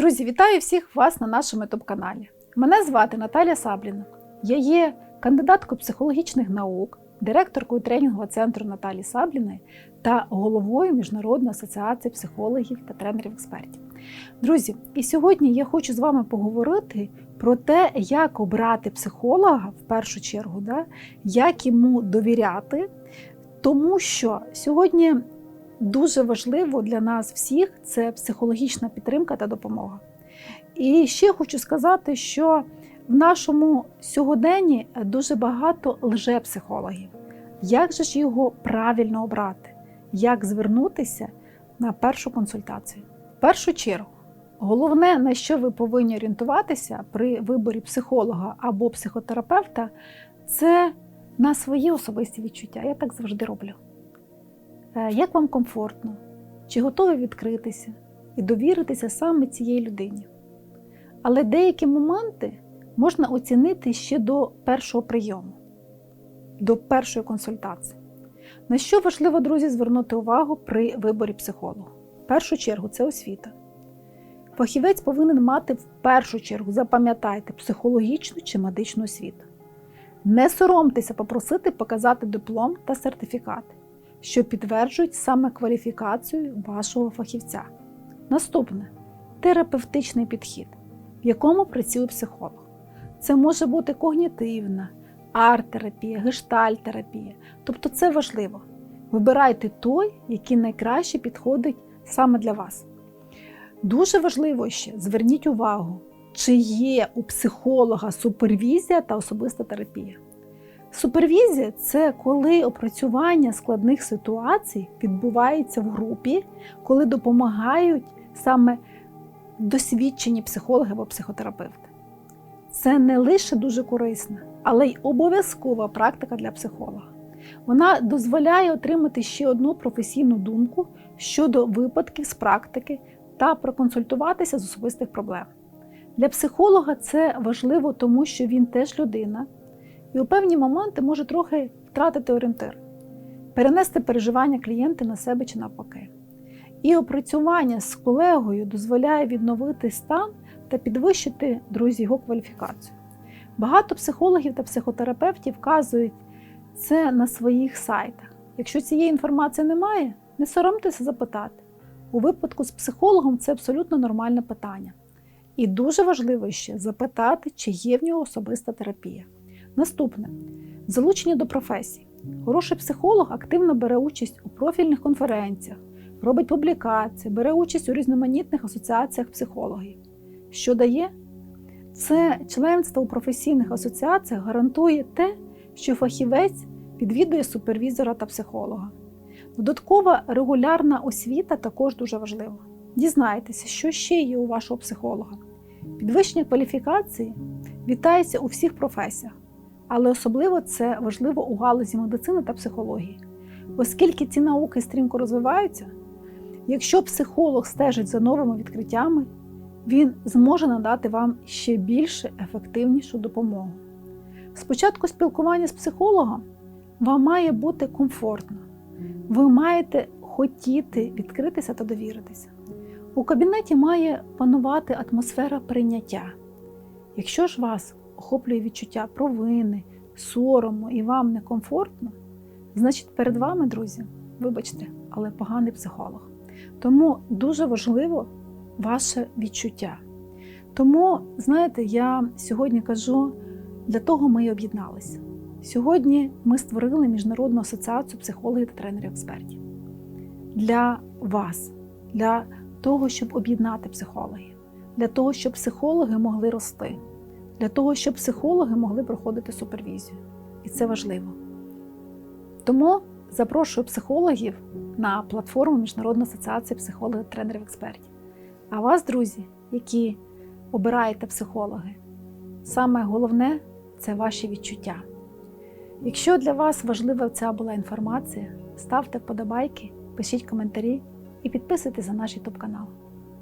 Друзі, вітаю всіх вас на нашому youtube каналі. Мене звати Наталя Сабліна. Я є кандидаткою психологічних наук, директоркою тренінгового центру Наталі Сабліної та головою Міжнародної асоціації психологів та тренерів-експертів. Друзі, і сьогодні я хочу з вами поговорити про те, як обрати психолога в першу чергу, да? як йому довіряти, тому що сьогодні дуже важливо для нас всіх це психологічна підтримка та допомога. І ще хочу сказати, що в нашому сьогоденні дуже багато лжепсихологів. Як же ж його правильно обрати? Як звернутися на першу консультацію? В першу чергу, головне, на що ви повинні орієнтуватися при виборі психолога або психотерапевта, це на свої особисті відчуття. Я так завжди роблю. Е, Як вам комфортно? Чи готові відкритися і довіритися саме цій людині? Але деякі моменти можна оцінити ще до першого прийому, до першої консультації. На що важливо, друзі, звернути увагу при виборі психолога? В першу чергу це освіта. Фахівець повинен мати в першу чергу, запам'ятайте, психологічну чи медичну освіту. Не соромтеся попросити показати диплом та сертифікати, що підтверджують саме кваліфікацію вашого фахівця. Наступне терапевтичний підхід, в якому працює психолог. Це може бути когнітивна, арт-терапія, гештальт-терапія. Тобто це важливо. Вибирайте той, який найкраще підходить саме для вас. Дуже важливо ще зверніть увагу, чи є у психолога супервізія та особиста терапія. Супервізія це коли опрацювання складних ситуацій відбувається в групі, коли допомагають саме досвідчені психологи або психотерапевти. Це не лише дуже корисна, але й обов'язкова практика для психолога. Вона дозволяє отримати ще одну професійну думку щодо випадків з практики та проконсультуватися з особистих проблем. Для психолога це важливо, тому що він теж людина, і у певні моменти може трохи втратити орієнтир, перенести переживання клієнта на себе чи навпаки. І опрацювання з колегою дозволяє відновити стан та підвищити друзі його кваліфікацію. Багато психологів та психотерапевтів вказують це на своїх сайтах. Якщо цієї інформації немає, не соромтеся запитати. У випадку з психологом це абсолютно нормальне питання. І дуже важливо ще запитати, чи є в нього особиста терапія. Наступне залучення до професій. Хороший психолог активно бере участь у профільних конференціях, робить публікації, бере участь у різноманітних асоціаціях психологів. Що дає? Це членство у професійних асоціаціях гарантує те, що фахівець відвідує супервізора та психолога. Додаткова регулярна освіта також дуже важлива. Дізнайтеся, що ще є у вашого психолога. Підвищення кваліфікації вітається у всіх професіях, але особливо це важливо у галузі медицини та психології. Оскільки ці науки стрімко розвиваються, якщо психолог стежить за новими відкриттями, він зможе надати вам ще більше ефективнішу допомогу. Спочатку спілкування з психологом вам має бути комфортно. Ви маєте хотіти відкритися та довіритися. У кабінеті має панувати атмосфера прийняття. Якщо ж вас охоплює відчуття провини, сорому і вам некомфортно, значить перед вами, друзі, вибачте, але поганий психолог. Тому дуже важливо ваше відчуття. Тому, знаєте, я сьогодні кажу, для того ми і об'єдналися. Сьогодні ми створили Міжнародну асоціацію психологів та тренерів-експертів для вас, для того, щоб об'єднати психологів, для того, щоб психологи могли рости, для того, щоб психологи могли проходити супервізію. І це важливо. Тому запрошую психологів на платформу Міжнародної асоціації психологів та тренерів-експертів. А вас, друзі, які обираєте психологи, саме головне це ваші відчуття. Якщо для вас важлива ця була інформація, ставте вподобайки, пишіть коментарі і підписуйтесь на наш YouTube канал.